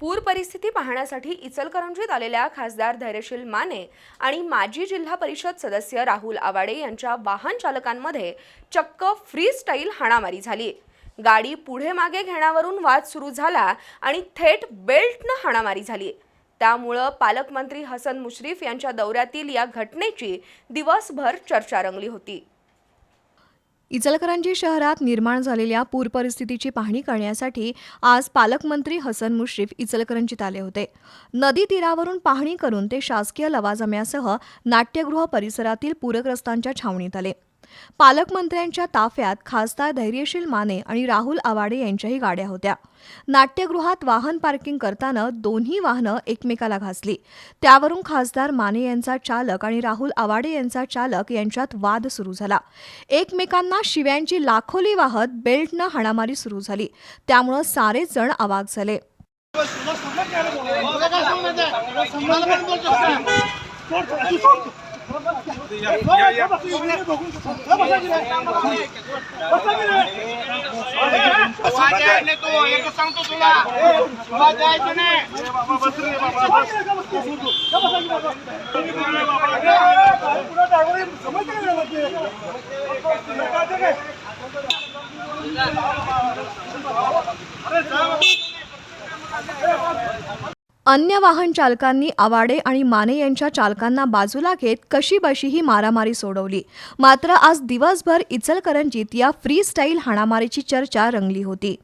पूर परिस्थिती पाहण्यासाठी इचलकरंजीत आलेल्या खासदार धैर्यशील माने आणि माजी जिल्हा परिषद सदस्य राहुल आवाडे यांच्या वाहन चालकांमध्ये चक्क फ्री स्टाईल हाणामारी झाली. गाडी पुढे मागे घेण्यावरून वाद सुरू झाला आणि थेट बेल्टनं हाणामारी झाली. त्यामुळं पालकमंत्री हसन मुश्रीफ यांच्या दौऱ्यातील या घटनेची दिवसभर चर्चा रंगली होती. इचलकरंजी शहरात निर्माण झालेल्या पूर परिस्थितीची पाहणी करण्यासाठी आज पालकमंत्री हसन मुश्रीफ इचलकरंजीत आले होते. नदी तीरावरून पाहणी करून ते शासकीय लवाजम्यासह नाट्यगृह परिसरातील पूरग्रस्तांच्या छावणीत आले. पालकमंत्र्यांच्या ताफ्यात खासदार धैर्यशील माने आणि राहुल आवाडे यांच्याही गाड्या होत्या. नाट्यगृहात वाहन पार्किंग करताना दोन्ही वाहनं एकमेकाला घासली. त्यावरून खासदार माने यांचा चालक आणि राहुल आवाडे यांचा चालक यांच्यात वाद सुरू झाला. एकमेकांना शिव्यांची लाखोली वाहत बेल्टनं हाणामारी सुरू झाली. त्यामुळं सारेच जण आवाग झाले. वाजायला तू एक सांगतो तुला वाजायचं नाही अन्य वाहन चालकांनी आवाडे आणि माने यांच्या चालकांना बाजूला घेत कशीबशी ही मारामारी सोडवली. मात्र आज दिवसभर इचलकरंजीत या फ्री स्टाईल हाणामारीची चर्चा रंगली होती.